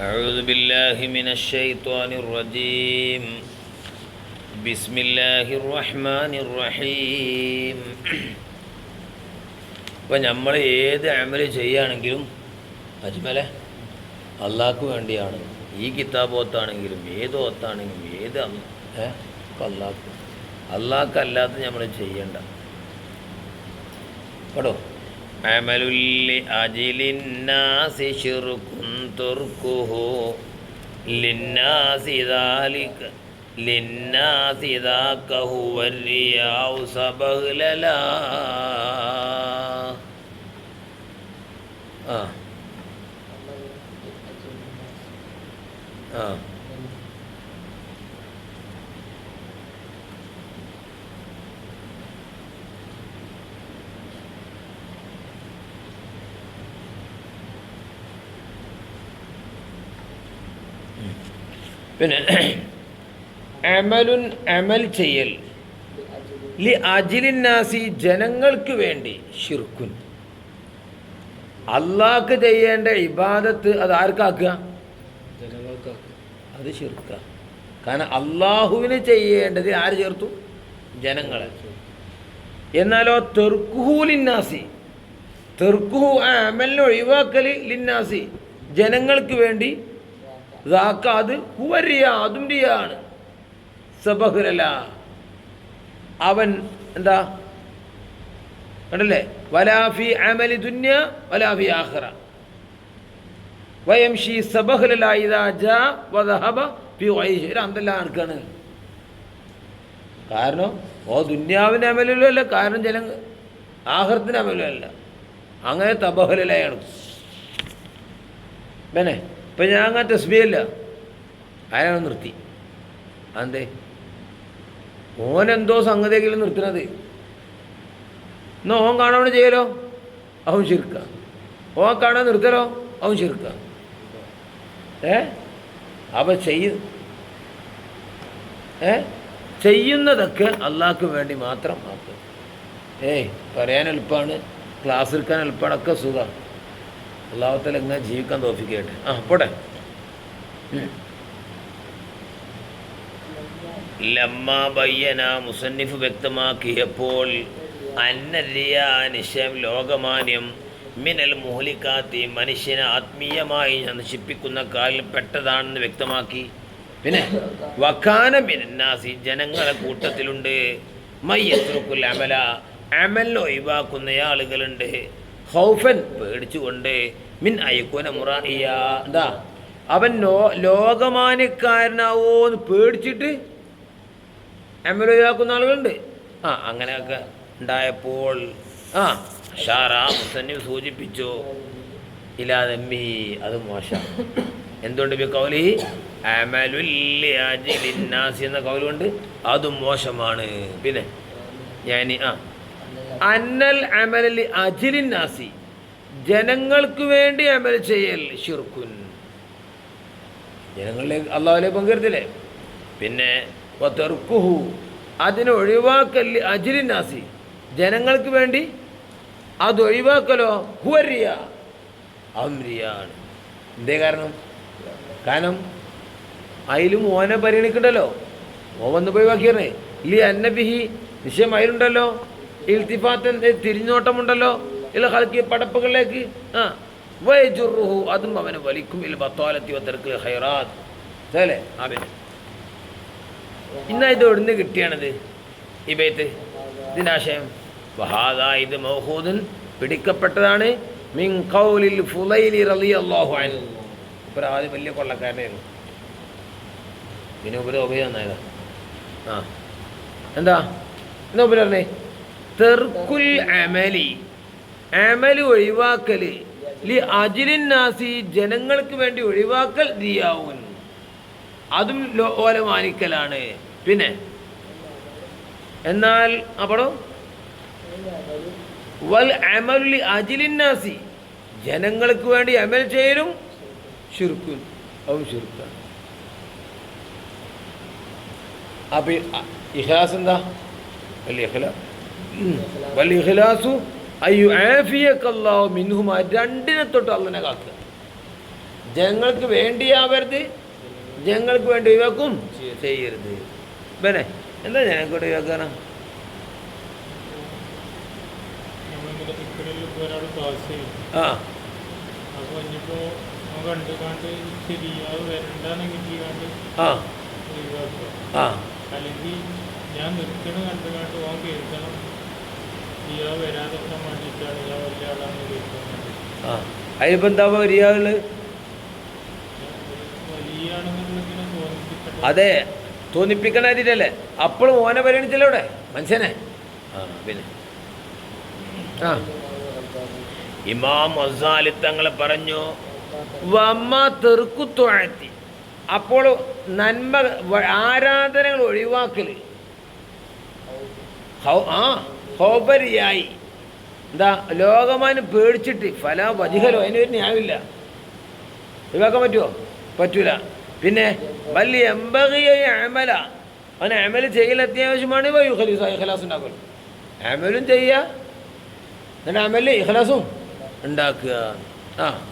أعوذ بالله من الشيطان الرجيم بسم الله الرحمن الرحيم ഇപ്പം നമ്മൾ ഏത് അമല് ചെയ്യുകയാണെങ്കിലും അജ്മലെ അള്ളാഹ്ക്ക് വേണ്ടിയാണ് ഈ കിതാബ് ഓത്താണെങ്കിലും ഏത് ഓത്താണെങ്കിലും ഏത് അം- ഏ ഒക്കെ അള്ളാഹ്ക്ക് അള്ളാഹ്ക്ക് അല്ലാത്ത നമ്മൾ ചെയ്യണ്ട കേട്ടോ അമലുല്ലി അജിലിന്നാസി ശിർകുൻ تركه للناس ذلك للناس ذاك هو الرياء سبغ للا പിന്നെ അമലുൻ അമൽ ചെയ്യൽ. ലി അജിലിന്നാസി ജനങ്ങൾക്ക് വേണ്ടി ഷിർക്കുൻ അള്ളാഹ്ക്ക് ചെയ്യേണ്ട ഇബാദത്ത് അത് ആർക്കാക്കുക? അത് ഷിർക്ക കാരണം അള്ളാഹുവിന് ചെയ്യേണ്ടത് ആര് ചേർത്തു? ജനങ്ങളെ. എന്നാലോ തെർക്കുഹു ലിന്നാസി തെർക്കുഹു അമലിനെ ഒഴിവാക്കൽ ലിന്നാസി ജനങ്ങൾക്ക് വേണ്ടി അത് ഹുവരിയ അതും റിയാണ് സബഹുരല. അവൻ എന്താ? കണ്ടല്ലേ? വലാഫി അമലി ദുന്യ വലാഫി ആഖിറ. വയംഷി ആർക്കാണ്? കാരണം ഓ ദുന്യാവിന്റെ അമലുമല്ല കാരണം ജന ആഹൃത്തിന്റെ അമലുമല്ല അങ്ങനെ തബഹുലലയാണ്. പിന്നെ ഇപ്പം ഞാൻ അങ്ങനെ തസ്ബിയല്ല അയാൾ നിർത്തി? ഓൻ ഓനെന്തോ സംഗതിയെങ്കിലും നിർത്തുന്നത് എന്നാ ഓൻ കാണാൻ ചെയ്യലോ? അവൻ ശിർക്ക. ഓൻ കാണാൻ നിർത്തലോ? അവൻ ശിർക്ക. ഏ? അപ്പം ചെയ്യ ഏ? ചെയ്യുന്നതൊക്കെ അള്ളാഹ്ക്ക് വേണ്ടി മാത്രം ആക്കുക ഏയ് പറയാൻ എളുപ്പമാണ് ക്ലാസ് എടുക്കാൻ എളുപ്പമാണ് ഒക്കെ അള്ളാഹത്തിൽ എങ്ങനെ ജീവിക്കാൻ തോഫിക്കട്ടെ ആ പോട്ടെ. ലമ്മ ബയ്യന മുസന്നിഫ് വ്യക്തമാക്കിയപ്പോൾ അന്നരിയ ലോകമാന്യം മിനൽ മുഹലിക്കാത്തി മനുഷ്യനെ ആത്മീയമായി നശിപ്പിക്കുന്ന കാലിൽ പെട്ടതാണെന്ന് വ്യക്തമാക്കി. പിന്നെ വക്കാന മിനന്നാസി ജനങ്ങളെ കൂട്ടത്തിലുണ്ട്. മയ്യത്രുക്കുൽ അമല അമൽ ഒഴിവാക്കുന്ന ആളുകളുണ്ട് ഹൗഫൻ പേടിച്ചുകൊണ്ട് മിൻ അയക്കുന മുറ എന്താ? അവൻ ലോ ലോകമാന്യക്കാരനാവോ എന്ന് പേടിച്ചിട്ട് അമലൊഴിവാക്കുന്ന ആളുകളുണ്ട്. ആ അങ്ങനെയൊക്കെ ഉണ്ടായപ്പോൾ ആ ഷാറാ മുസന്നി സൂചിപ്പിച്ചു ഇല്ലാതെമ്മി അത് മോശം. എന്തുകൊണ്ട് കൗലി? അമലുല്ലാസി എന്ന കൗലുകൊണ്ട് അതും മോശമാണ്. പിന്നെ ഞാൻ ആ അന്നൽ അമലി അജിലിന്നാസി ജനങ്ങൾക്ക് വേണ്ടി അമൽ ചെയ്യൽ ഷിർക്കുൻ ജനങ്ങളിലേക്ക് അള്ളാഹുലേ പങ്കെടുത്തില്ലേ പിന്നെ തെർക്കുഹു അതിനെ ഒഴിവാക്കൽ അജിലിൻ നാസി. ജനങ്ങൾക്ക് വേണ്ടി അത് ഒഴിവാക്കലോ? ഹുവരിയ. അമ്രിയാണ് എന്തേ കാരണം? കാരണം അതിലും ഓനെ പരിഗണിക്കണ്ടല്ലോ. ഓ വന്ന് പോയി വാക്കിയറേ ഇല്ല അന്നബിഹി. നിശ്ചയം അതിലുണ്ടല്ലോ ഇൽത്തിഫാത്ത് തിരിഞ്ഞോട്ടമുണ്ടല്ലോ? ഇല്ല ഹൽക്കി പടപ്പുകളിലേക്ക്. ആ. വൈജുറുഹു അതും അവന് വലിക്കും. ഇല്ല പത്തോലത്തി ഒത്തർക്ക് ഹൈറാത്ത് അല്ലേ അവന് ഇന്ന ഇത് എവിടുന്ന് കിട്ടിയാണിത്? ഈ ബേത്ത്. ഇതിന്റെ ആശയം വഹാദ ഇത് മൗഹൂദൻ പിടിക്കപ്പെട്ടതാണ്. മിൻ ഖൗലിൽ ഫുലൈലി റളിയല്ലാഹു അൻഹു. ഇപ്പം ആദ്യം വലിയ കൊള്ളക്കാരനായിരുന്നു. പിന്നെ ഉപരി ഉപയോഗം ആ. എന്താ? എന്താ ഉപരി പറഞ്ഞേ? തെർക്കുൽ അമലി. അമൽ ഒഴിവാക്കൽ ലി അജിലിൻ നാസി ജനങ്ങൾക്ക് വേണ്ടി ഒഴിവാക്കൽ ദിയാവുൻ അതും ഓല മാനിക്കലാണ്. പിന്നെ എന്നാൽ അപ്പടോ? വൽ അമലി അജിലിന്നാസി ജനങ്ങൾക്ക് വേണ്ടി അമൽ ചെയ്യലും ഷിർക്കുൻ അതും ഷിർക്കാണ് അപ്പൊ ഇഹ്ലാസ് എന്താ? വലിയ ഇഖ്ലാ ഇഖ്ലാസു അയ്യു മിൻഹുമ. രണ്ടിനെ തൊട്ട് അള്ളനെ കാക്കുക. ജനങ്ങൾക്ക് വേണ്ടിയാവരുത് ജനങ്ങൾക്ക് വേണ്ടി ഒഴിവാക്കും. ചെയ്യരുത്. പിന്നെ എന്താ ജനങ്ങൾക്ക് വേണ്ടി ഒഴിവാക്കാനാ ആ. ആ. ആ. അല്ലെങ്കിൽ ഞാൻ ഓൻ കേൾക്കണം. ആ അതിലിപ്പോൾ എന്താ വരികയുള്ളത് വലിയ ആണെന്നുള്ളതിനെ തോന്നിപ്പിക്കട്ടെ. അതെ തോന്നിപ്പിക്കണായിട്ടല്ലേ അപ്പോഴും ഓനെ പരിഗണിച്ചല്ലോ ഇവിടെ മനുഷ്യനെ? ആ പിന്നെ. ആ. ഇമാം മസാലി തങ്ങൾ പറഞ്ഞു വമ്മ തെറുക്കുത്തുഴത്തി അപ്പോൾ നന്മ ആരാധനകൾ ഒഴിവാക്കൽ ഹൗ- ആ. ഹോബരിയായി. എന്താ ലോകമാനും പേടിച്ചിട്ട് ഫല വധികലോ അതിനൊരു ന്യായമില്ല. ഒഴിവാക്കാൻ പറ്റുമോ പറ്റൂല. പിന്നെ വലിയ എമ്പകയായി അമല. അവൻ അമൽ ചെയ്യൽ അത്യാവശ്യമാണ് ഇഖലാസ് ഉണ്ടാക്കൽ. അമലും ചെയ്യുക എന്നിട്ട് അമൽ ഇഖലാസും ഉണ്ടാക്കുക. ആ.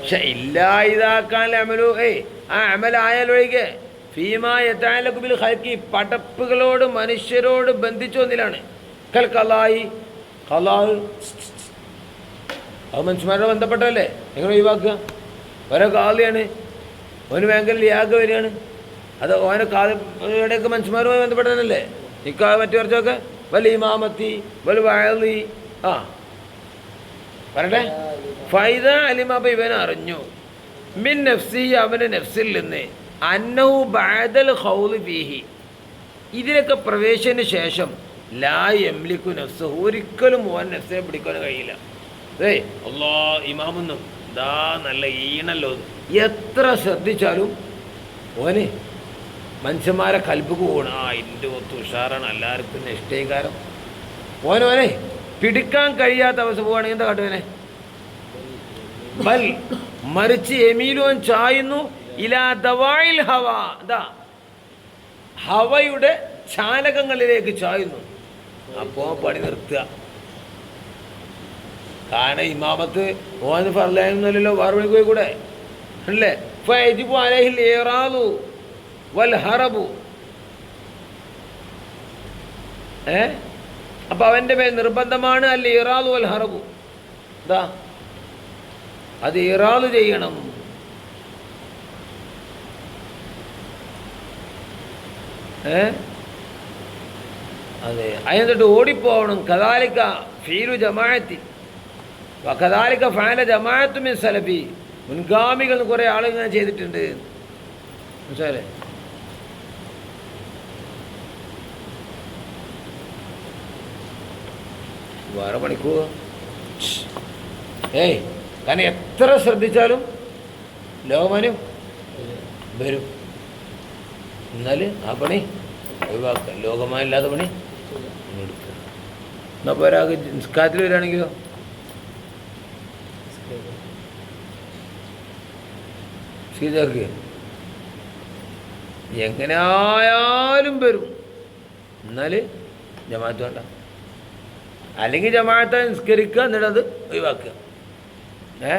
പക്ഷെ ഇല്ല ഇതാക്കാൻ അമലു ഏയ് ആ അമലായാലൊഴികെ ഫീമാ യഥാലക്കുബിൽ ഹൽക്കി പടപ്പുകളോട് മനുഷ്യരോട് ബന്ധിച്ചു വന്നിലാണ് കൽ കലായി കലാഹ് അത് മനുഷ്യന്മാരോട് ബന്ധപ്പെട്ടല്ലേ എങ്ങനെ ഒഴിവാക്കുക? ഓരോ കാളിയാണ് ഓന് ഭയങ്കര ലിയാഗ് വരികയാണ്. അത് ഓനെ കാളിയുടെയൊക്കെ മനുഷ്യന്മാരുമായി ബന്ധപ്പെട്ടതല്ലേ നിക്കാ മറ്റു കുറച്ചൊക്കെ വല്ല ഇമാമത്തി വല്ല വയലി ആ. പറയട്ടെ? ഫൈദ അലിമാബ ഇവൻ അറിഞ്ഞു. മിൻ നഫ്സി അവന്റെ നഫ്സിൽ നിന്ന്. അന്നഹു ബാദൽ ഹൗൽ ഫീഹി. ഇതിനൊക്കെ പ്രവേശന ശേഷം ലാ എംലിക്കു നഫ്സ് ഒരിക്കലും ഓൻ നഫ്സിനെ പിടിക്കാൻ കഴിയില്ല. ഏയ് അള്ളാ ഇമാമൊന്നും. ഇതാ നല്ല ഈണല്ലോ. എത്ര ശ്രദ്ധിച്ചാലും ഓന് മനുഷ്യന്മാരെ കൽപ്പുക്ക് പോകണം ആ എന്റെ ഒത്ത് ഉഷാറാണ്. എല്ലാവർക്കും നിഷ്ഠീകാരം ഓനോനെ പിടിക്കാൻ കഴിയാത്ത അവസ്ഥ പോവുകയാണെങ്കിൽ എന്താ കാട്ടുവനെ ബൽ മറിച്ച് എമീലോൻ ചായുന്നു ഇലാ ദവായിൽ ഹവ. ദാ ഹവയുടെ ചാലകങ്ങളിലേക്ക് ചായുന്നു. അപ്പോ പണി നിർത്തുക. കാരണം ഇമാമത്ത് ഓന് ഫർലായൊന്നുമല്ലല്ലോ വേറെ മണിക്ക് പോയി കൂടെ. അല്ലേ? വൽ ഹറബു. ഏ? അപ്പൊ അവന്റെ മേൽ നിർബന്ധമാണ് അല്ല ഇറാലു വൽ ഹറബു. എന്താ അത് ഇറാലു ചെയ്യണം. ഏ? അതെ. അതിനെന്നിട്ട് ഓടിപ്പോവണം. കദാലിക്ക ഫീലു ജമാഅത്തി. കദാലിക്ക ഫാല ജമാഅത്തു മിൻ സലഫി. മുൻഗാമികൾ കുറേ ആളുകൾ ചെയ്തിട്ടുണ്ട്. മനസ്സിലെ വേറെ പണിക്കൂ ഏയ്. കാരണം എത്ര ശ്രദ്ധിച്ചാലും ലോകമാനും വരും. എന്നാൽ ആ പണി ഒഴിവാക്കുക. ലോകമായില്ലാത്ത പണി എടുക്കുക എന്നാൽ അപ്പോൾ ഒരാൾക്ക് നിസ്കാരത്തിൽ വരികയാണെങ്കിലോ? ശീതാക്കുക എങ്ങനെ വരും. എന്നാൽ ജമാഅത്ത് വേണ്ട. അല്ലെങ്കിൽ ജമാഅത്തെ നിസ്കരിക്കുക എന്നിട്ട് അത് ഒഴിവാക്കുക. ഏ?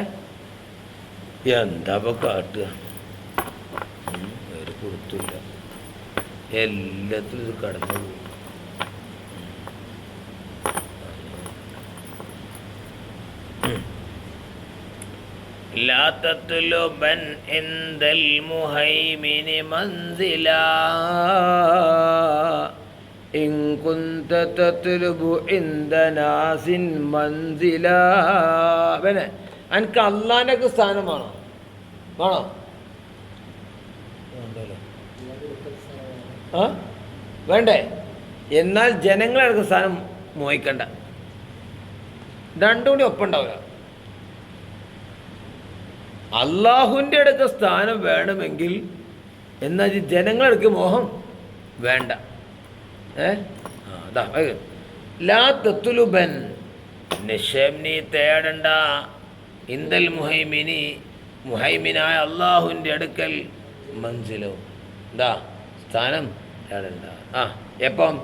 എന്താ ഇപ്പൊ കാട്ടുക? എല്ലാത്തിലും ഇത് കടന്നു പോകും لا تطلبن عند المهيمن منزلا إن كنت تطلب عند ناس منزلا പിന്നെ എനിക്ക് അള്ളാൻ്റെ സ്ഥാനമാണോ വേണോ വേണ്ടേ? എന്നാൽ ജനങ്ങളെ സ്ഥാനം മോഹിക്കണ്ട. രണ്ടും കൂടി ഒപ്പം ഉണ്ടാവില്ല അള്ളാഹുവിന്റെ അടുക്ക സ്ഥാനം വേണമെങ്കിൽ എന്നാൽ ഈ ജനങ്ങൾക്ക് മോഹം വേണ്ട. ഏ? അതാ. ലാ തത്തുലുബൻ നിശ്ചയം തേടണ്ട. ഇന്ദൽ മുഹൈമിനി മുഹൈമിനായ അള്ളാഹുവിന്റെ അടുക്കൽ മൻസിലോ എന്താ സ്ഥാനം ആ എപ്പം?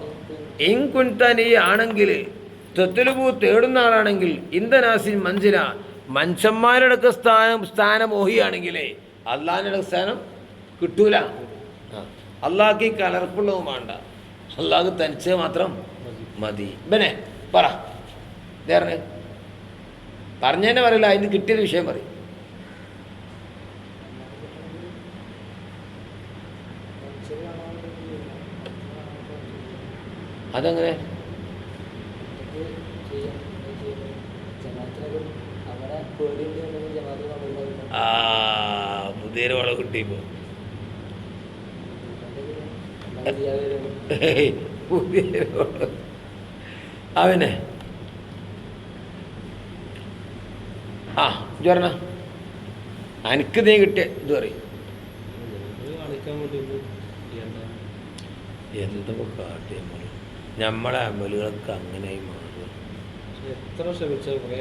ഇൻകുൻതനി ആണെങ്കിൽ തെത്തുലുബു തേടുന്ന ആളാണെങ്കിൽ ഇന്ദനാസിൻ മൻസില മനുഷ്യന്മാരുടെ സ്ഥാനം സ്ഥാനം ഓഹിയാണെങ്കിലേ അള്ളാഹിന്റെ സ്ഥാനം കിട്ടൂല. അള്ളാഹ്ക്ക് കലർപ്പുള്ളതും വേണ്ട. അള്ളാഹ് തനിച്ച് മാത്രം മതി. ഇവനെ പറ. പറഞ്ഞതന്നെ പറയില്ല അതിന് കിട്ടിയൊരു വിഷയം പറയും. അതെങ്ങനെ. ആ പുതിയൊരു വളം പുതിയൊരു അവനെ ആ ഇത് അനക്ക് നീ കിട്ടിയ ഇത് പറയും. എന്തോ കാട്ടിയ നമ്മളെ അമലുകളൊക്കെ അങ്ങനെയായി മാറുക എത്ര ശ്രമിച്ചാൽ കുറേ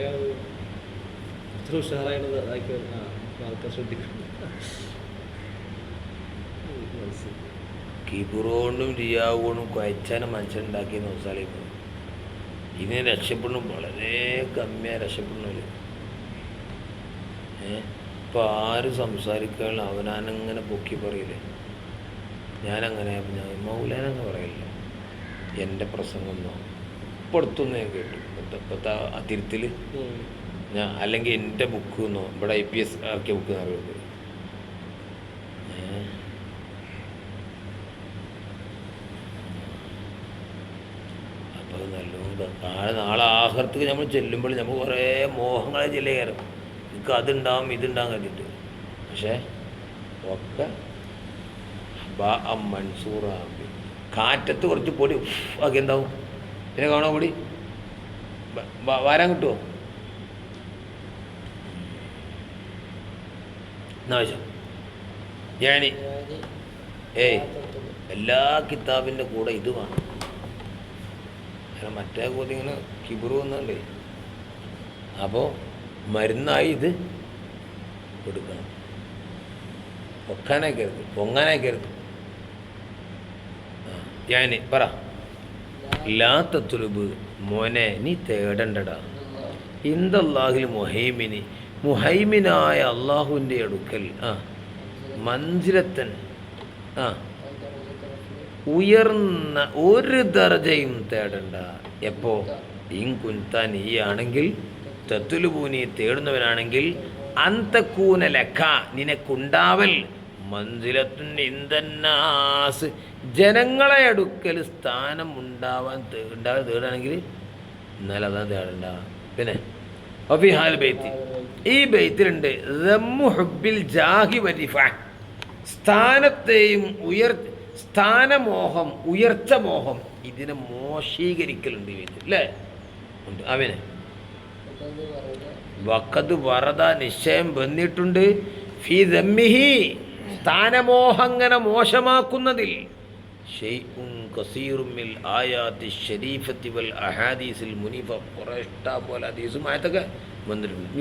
എത്ര ഉഷാറായിട്ട് ആൾക്കാർ ശ്രദ്ധിക്കണം. മനസ്സിലായി കിബുറോണ്ടും റിയാവോണ്ടും കുഴച്ചാനും മനുഷ്യനുണ്ടാക്കിയ നൗസാലേക്ക് ഇതിനെ രക്ഷപ്പെടണം വളരെ കമ്മിയായി രക്ഷപ്പെടണമല്ലോ ഏ ഇപ്പം ആര് സംസാരിക്കാൻ അവനാനങ്ങനെ പൊക്കി പറയില്ലേ? ഞാനങ്ങനെ ഞാൻ മൗലാനങ്ങ് പറയില്ല എന്റെ പ്രസംഗം ഇപ്പം അടുത്തൊന്നും ഞാൻ കേട്ടു. ഇപ്പോഴത്തെ അതിരുത്തിൽ ഞാൻ അല്ലെങ്കിൽ എന്റെ ബുക്ക് എന്നോ ഇവിടെ ഐ പി എസ് ഇറക്കിയ ബുക്ക് ഏഹ് അപ്പോൾ അത് നല്ലോണം നാളെ നാളെ ആഹർത്തേക്ക് നമ്മൾ ചെല്ലുമ്പോൾ നമ്മൾ കുറേ മോഹങ്ങളെ ചെല്ലേ കയറും എനിക്ക് അതുണ്ടാവും ഇതുണ്ടാവും കണ്ടിട്ട് പക്ഷേ ഒക്കെ ബാ അം മൻസൂറാമ്പി കാറ്റത്ത് കുറച്ച് പൊടി ഒക്കെ എന്താവും? പിന്നെ കാണോ പൊടി? വരാൻ കിട്ടുമോ എന്നാ ഞാൻ ഏയ് എല്ലാ കിതാബിന്റെ കൂടെ ഇത് വേണം. മറ്റേ കൂടി ഇങ്ങനെ കിബിറു വന്നുണ്ടേ അപ്പോൾ മരുന്നായി ഇത് കൊടുക്കണം പൊക്കാനാക്കരുത് പൊങ്ങാനാക്കരുത് ആ ഞാൻ പറ. ലാത്തത്തുലുബ് മോനെ നീ തേടണ്ടടാ. ഇന്ദല്ലാഹിൽ മുഹൈമിനി മുഹൈമിനായ അള്ളാഹുവിന്റെ അടുക്കൽ ആ മഞ്ചിരത്തൻ ആ ഉയർന്ന ഒരു ദർജയും തേടണ്ട. എപ്പോ? ഇൻകുൻതാൻ ഈ ആണെങ്കിൽ തത്തുലുപൂനി തേടുന്നവനാണെങ്കിൽ അന്തക്കൂന ലക്ക നിനക്കുണ്ടാവൽ മന്ദിരത്തിൻ ഇന്ദന്നാസ് ജനങ്ങളെ അടുക്കൽ സ്ഥാനം ഉണ്ടാവാൻ ഉണ്ടാകാൻ തേടാണെങ്കിൽ എന്നാൽ അതാ തേടണ്ട. പിന്നെ അഫിഹാൽ ബെയ്ത്തി ഈ ബെയ്ത്തിലുണ്ട് ഹുബിൽ ജാഹി വരിഫ സ്ഥാനത്തെയും ഉയർ സ്ഥാനമോഹം ഉയർച്ച മോഹം ഇതിനെ മോശീകരിക്കലുണ്ട് ഈ അല്ലേ? ഉണ്ട്. അവനെ വക്കത് വറത നിശ്ചയം വന്നിട്ടുണ്ട്. ഫി ദമ്മിഹി. സ്ഥാനമോഹങ്ങനെ മോശമാക്കുന്നതിൽ. ആയാത്തി അഹാദീസിൽ മുനീഫ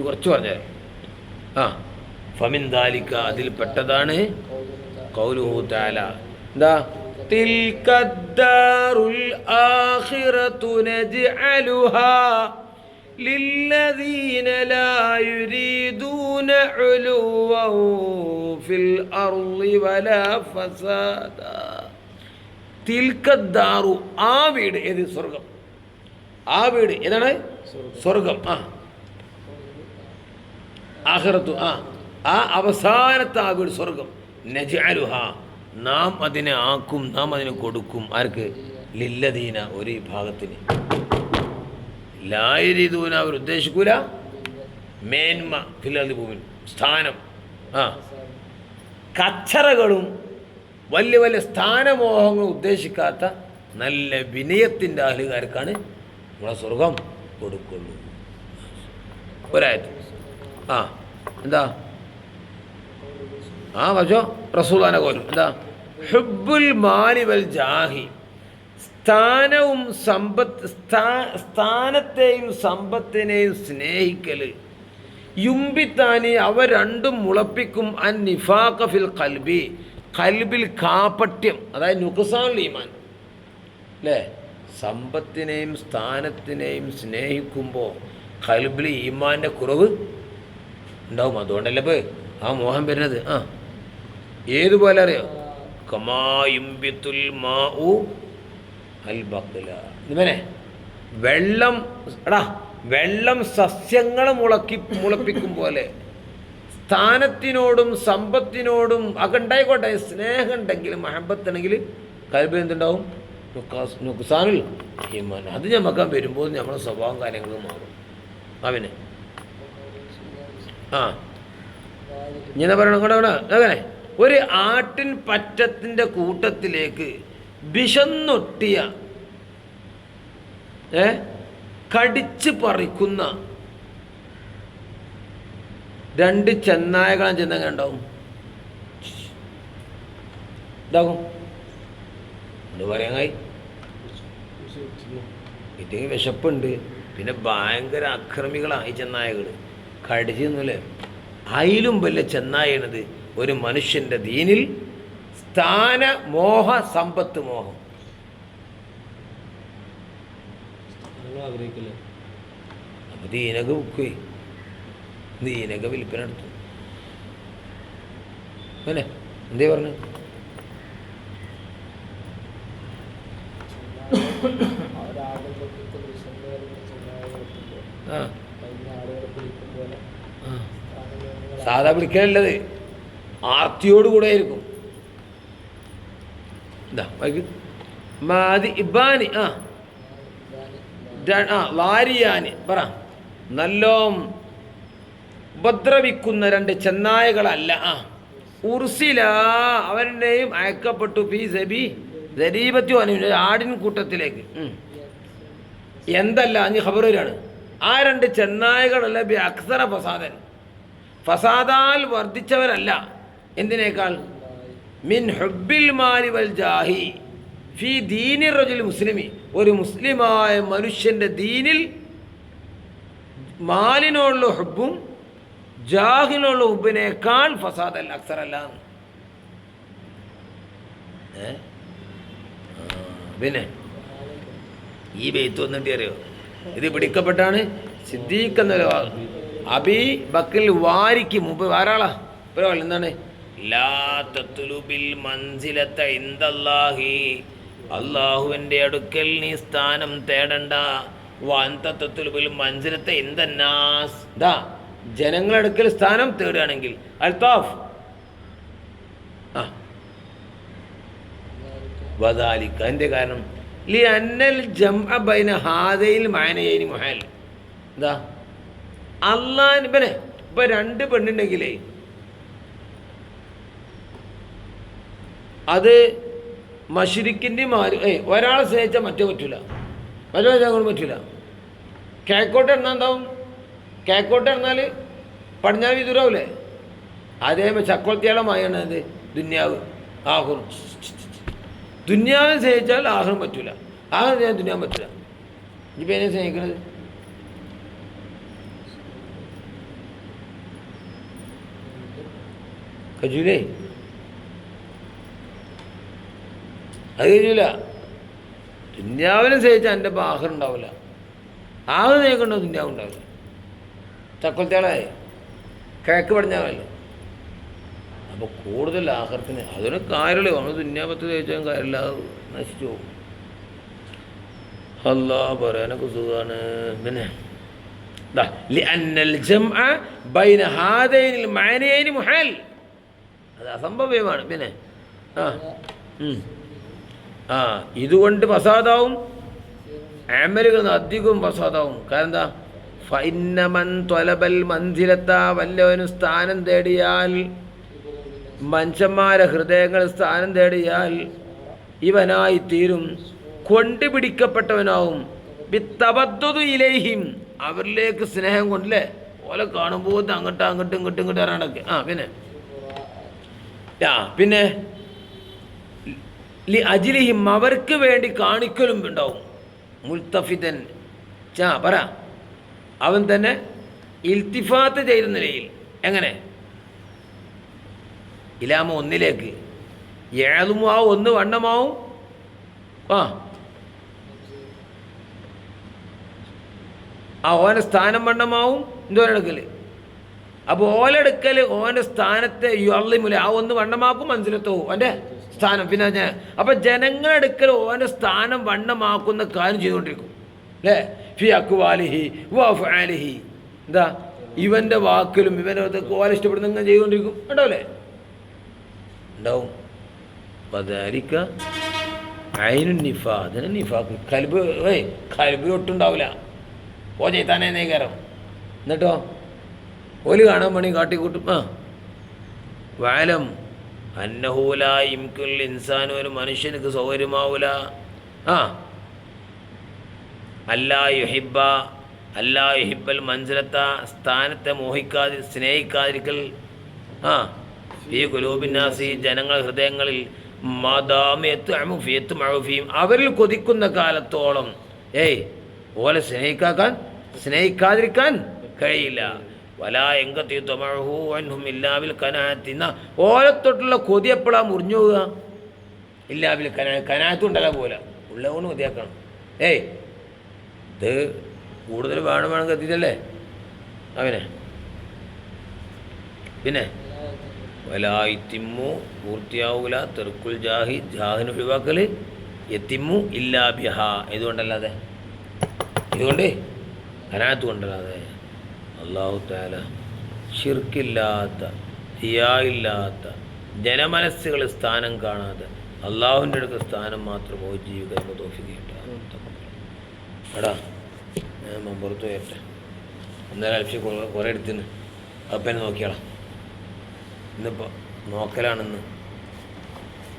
കുറച്ച് പറഞ്ഞുതരാം ആ ഫമിൻ ദാലിക്ക അതിൽ പെട്ടതാണ് കൗലുഹു താല എന്താ? തിൽക്കദ്ദാറുൽ ആഖിറത്തു നജ്അലുഹാ. للذين لا يريدون علوا في الأرض ولا فسادا തിൽക്കദ്ദാറു ആ വീട് ഏത് സ്വർഗം ആ വീട് ഏതാണ് സ്വർഗം ആ ആഹ്റത്തു ആ ആ അവസാനത്തെ ആ വീട് സ്വർഗം നജാലുഹ നാം അതിനെ ആക്കും നാം അതിന് കൊടുക്കും ആർക്ക് ലില്ലദീന ഒരു വിഭാഗത്തിന് ലായരീതൂന അവർ ഉദ്ദേശിക്കൂല. മേന്മ ഫില്ലാതി ഭൂമി സ്ഥാനം. ആ. കച്ചറകളും വലിയ വലിയ സ്ഥാനമോഹങ്ങൾ ഉദ്ദേശിക്കാത്ത നല്ല വിനയത്തിന്റെ ആഹ്ലുകാർക്കാണ് നമ്മളെ സ്വർഗം കൊടുക്കുള്ളൂ ഒരായത്. ആ. എന്താ? ആ പക്ഷോ റസൂലാന കോലും എന്താ? ഹുബുൽ മാലി വൽ ജാഹി. സ്ഥാനവും സമ്പത്ത് സ്ഥാ- സ്ഥാനത്തെയും സമ്പത്തിനെയും സ്നേഹിക്കൽ യുംബിത്താനി അവ രണ്ടും മുളപ്പിക്കും. അൻ നിഫാഖ ഫിൽ കൽബി കൽബിൽ കാപ്പട്യം അതായത് നുഖസാൻ ഈമാൻ. അല്ലേ സമ്പത്തിനെയും സ്ഥാനത്തിനെയും സ്നേഹിക്കുമ്പോൾ കൽബിൽ ഈമാന്റെ കുറവ് ഉണ്ടാവും. അതുകൊണ്ടല്ലേ ഇപ്പോൾ ആ മോഹം വരുന്നത്. ആ. ഏതുപോലെ അറിയോ? കമായുംബിത്തുൽ മാഉ അൽ ഇവനെ വെള്ളം എടാ വെള്ളം സസ്യങ്ങൾ മുളക്കി മുളപ്പിക്കും പോലെ. സ്ഥാനത്തിനോടും സമ്പത്തിനോടും അകണ്ടായിക്കോട്ടെ സ്നേഹം ഉണ്ടെങ്കിൽ മഹബത്തുണ്ടെങ്കിൽ കൽബ് എന്തുണ്ടാവും? നുക്സാനിൽ. ഈമാൻ. അത് ഞമ്മക്കാൻ വരുമ്പോൾ നമ്മുടെ സ്വഭാവം കാര്യങ്ങളും മാറും. അവന് ആ. ഇങ്ങനെ പറയണം കൂടെ അങ്ങനെ. ഒരു ആട്ടിൻ പറ്റത്തിന്റെ കൂട്ടത്തിലേക്ക് വിശന്നൊട്ടിയ ഏ കടിച്ച് പറിക്കുന്ന രണ്ട് ചെന്നായകളും ചെന്നങ്ങനെ ഉണ്ടാവും ഇതാകും. എന്ത് പറയാങ്ങായി ഇല്ലെങ്കിൽ വിശപ്പുണ്ട്. പിന്നെ ഭയങ്കര അക്രമികളാണ് ഈ ചെന്നായകൾ കടിച്ചു തിന്നൂലേ? അതിലും വലിയ ചെന്നായണത് ഒരു മനുഷ്യന്റെ ദീനിൽ സ്ഥാന മോഹ സമ്പത്ത് മോഹം. നിങ്ങൾ ആഗ്രഹിക്കില്ലേ? അപ്പോൾ ദീനക ബുക്ക് ദീനക വിൽപ്പന നടത്തും അല്ലേ? എന്തേ പറഞ്ഞു? സാധാ വിളിക്കലല്ലത്. ആർത്തിയോടുകൂടെ ആയിരിക്കും. ഇബാനി ആ. ആ ലാരിയാന് പറ. നല്ലോം ഉപദ്രവിക്കുന്ന രണ്ട് ചെന്നായകളല്ല ആ. ഉർസില അവരുടെയും അയക്കപ്പെട്ടു ഫി സബി ദരീപത്തു അനു ആടിൻ കൂട്ടത്തിലേക്ക്. എന്തല്ല അഞ്ഞ് ഖബറാണ് ആ രണ്ട് ചെന്നായകളല്ല ബി അക്സറ ഫസാദൻ. ഫസാദാൽ വർദ്ധിച്ചവരല്ല. എന്തിനേക്കാൾ? മിൻ ഹുബിൽ മാലി വൽ ജാഹി. ഫി ദീനി റജുൽ മുസ്ലിമി. ഒരു മുസ്ലിമായ മനുഷ്യന്റെ ദീനിൽ മാലിനോടുള്ള ഹുബും ജാഹിനുള്ള ഹുബിനേക്കാൾ ഫസാദല്ല അക്സറല്ല. പിന്നെ ഈ ബെയ്ത്ത് വന്നിട്ട് അറിയോ? ഇത് പിടിക്കപ്പെട്ടാണ് സിദ്ദീഖ് എന്നൊരു അബി ബക്കിൽ വാരിക്ക് മുമ്പ് ധാരാളാ ഇപ്പൊ എന്താണ്? അള്ളാഹുവിന്റെ അടുക്കൽ നീ സ്ഥാനം തേടണ്ട. വാന്ത തത്ലുബിൽ മൻസിലത്ത ഇന്ദന്നാസ് ദാ ജനങ്ങളുടെ അടുക്കൽ സ്ഥാനം തേടുകയാണെങ്കിൽ അൽത്താഫ് ആ. അതിന്റെ കാരണം. ലി അന്നൽ ബൈന ഹാദയിൽ മാനയേനി മുഹൽ. എന്താ അള്ളാൻ ഇവനെ ഇപ്പൊ രണ്ട് പെണ്ണുണ്ടെങ്കിലേ അത് മഷിരിക്കിന്റെ മാറി ഏയ് ഒരാളെ സ്നേഹിച്ചാൽ മറ്റേ പറ്റില്ല മറ്റേ സ്നേഹിക്കാൻ പറ്റില്ല കിഴക്കോട്ട് ഇറന്നാൽ എന്താവും? കിഴക്കോട്ട് ഇറന്നാൽ പടിഞ്ഞാറ് വിദൂരാവില്ലേ അതേ ചക്കോളത്തിയാളമായാണ് എന്ത്? ദുന്യാവ്. ആഹുറും ദുന്യാവിനെ സ്നേഹിച്ചാൽ ആഹ്റം പറ്റൂല. ആഹ്റം ചെയ്യാൻ ദുന്യാവ് പറ്റില്ല ഇപ്പം എന്നെ സ്നേഹിക്കുന്നത് കജൂലേ? അത് കഴിഞ്ഞില്ല ദുന്യാവിനെ സഹിച്ചാൽ എന്റെ ബാഹർ ഉണ്ടാവില്ല ആകെ നേക്കണ്ടോ ദുന്യാവ് ഉണ്ടാവില്ല തക്കൊലത്തേളായി കിഴക്ക് പടിഞ്ഞാറല്ലോ? അപ്പോൾ കൂടുതൽ ആഹർത്തിന് അതിന് കാര്യമുള്ളൂ നമ്മൾ ദുന്യാപത്ത് കഴിച്ചാൽ കാര്യമില്ലാതെ നശിച്ചു പോകും. അല്ലാ പറയാനൊക്കെ സുഖമാണ് പിന്നെ അത് അസംഭവ്യമാണ്. പിന്നെ ആ ആ ഇതുകൊണ്ട് ഫസാദാവും ആമലുകൾ അധികവും ഫസാദാവും കാരണം എന്താ ഫൈന്നമൻ തൊലബൽ മന്ദിരത്ത വല്ലവനും സ്ഥാനം തേടിയാൽ മനുഷ്യന്മാരെ ഹൃദയങ്ങൾ സ്ഥാനം തേടിയാൽ ഇവനായി തീരും. കൊണ്ടുപിടിക്കപ്പെട്ടവനാവും. വിത്തബദ്ധതു ഇലേഹിം. അവരിലേക്ക് സ്നേഹം കൊണ്ടല്ലേ ഓലെ കാണുമ്പോൾ അങ്ങോട്ട് അങ്ങോട്ടും ഇങ്ങോട്ടും ഇങ്ങോട്ട് വരാനൊക്കെ ആ പിന്നെ? ആ പിന്നെ? ലി അജിലിഹിം അവർക്ക് വേണ്ടി കാണിക്കലും ഉണ്ടാവും. മുൽത്തഫിദൻ. ചാ പറ. അവൻ തന്നെ ഇൽത്തിഫാത്ത് ചെയ്ത നിലയിൽ. എങ്ങനെ? ഇലാമ ഒന്നിലേക്ക്. ഏതുമാവും ഒന്ന് വണ്ണമാവും. ആ. ആ ഓന്റെ സ്ഥാനം വണ്ണമാവും. എന്തോ നടക്കൽ അപ്പോൾ ഓലെടുക്കൽ ഓന്റെ സ്ഥാനത്തെ യുള്ളിമുല ആ ഒന്ന് വണ്ണമാക്കും മനസ്സിലെത്തോ ഓന്റെ സ്ഥാനം. പിന്നെ അപ്പം ജനങ്ങളെടുക്കൽ ഓന്റെ സ്ഥാനം വണ്ണമാക്കുന്ന കാര്യം ചെയ്തുകൊണ്ടിരിക്കും. അല്ലേ? ഫി അക്വാലിഹി വാലിഹി എന്താ? ഇവന്റെ വാക്കിലും ഇവന്റെ ഓല ഇഷ്ടപ്പെടുന്ന ഇങ്ങനെ ചെയ്തുകൊണ്ടിരിക്കും. ഉണ്ടാവില്ലേ ഉണ്ടാവും. അപ്പം അതായിരിക്ക നിഫ. അതിന് നിഫാക്ക്. കൽബ് ഏയ് കൽബ് ഒട്ടുണ്ടാവില്ല. ഓ ചെയ്താനേ നേക്കാരം എന്നിട്ടോ? ഓൽ കാണാൻ പണി കാട്ടിക്കൂട്ടും. ആ. വാലം അന്നഹൂല ഇംകുൽ ഇൻസാനും ഒരു മനുഷ്യനക്ക് സൗകര്യമാവൂല. ആ. അല്ലാ യുഹിബ അല്ലാ യുഹിബൽ മഞ്ചലത്ത സ്ഥാനത്തെ മോഹിക്കാതി സ്നേഹിക്കാതിരിക്കൽ ആ. ഈ കുലൂബിന്നാസി ജനങ്ങൾ ഹൃദയങ്ങളിൽ മാതാമിയത്തും അവരിൽ കൊതിക്കുന്ന കാലത്തോളം ഏയ് ഓലെ സ്നേഹിക്കാക്കാൻ സ്നേഹിക്കാതിരിക്കാൻ കഴിയില്ല. വലാ കനാത്തിന്ന ഓലത്തൊട്ടുള്ള കൊതി എപ്പോഴാ മുറിഞ്ഞു പോവുക? ഇല്ലാവിൽ കനാ കനാത്തും ഉണ്ടല്ലോ പോലെ. ഉള്ളതുകൊണ്ട് കൊതിയാക്കണം. ഏയ് ഇത് കൂടുതൽ വേണം വേണം കത്തിച്ചല്ലേ അവനെ പിന്നെ വലായിത്തിമ്മു പൂർത്തിയാവൂല തെറുക്കുൽ ജാഹി ജാഹിന് ഒഴിവാക്കൽ എത്തിമ്മു ഇല്ലാഭ്യഹ ഇതുകൊണ്ടല്ലാതെ. ഇതുകൊണ്ട് അനാത്ത് കൊണ്ടല്ലാതെ. അള്ളാഹു താല ഷിർക്കില്ലാത്ത ഹിയായില്ലാത്ത ജനമനസ്സുകളിൽ സ്ഥാനം കാണാതെ അള്ളാഹുവിന്റെ അടുത്ത് സ്ഥാനം മാത്രം പോയി ചെയ്യുക എന്ന് തോഫിക്കട്ടെ എടാ ഞാൻ മമ്പുറത്ത് പോയട്ടെ അന്നേരം ലക്ഷം കുറേ എടുത്തിന്. അപ്പനെ നോക്കിയാളാം. ഇന്നിപ്പോൾ നോക്കലാണെന്ന്.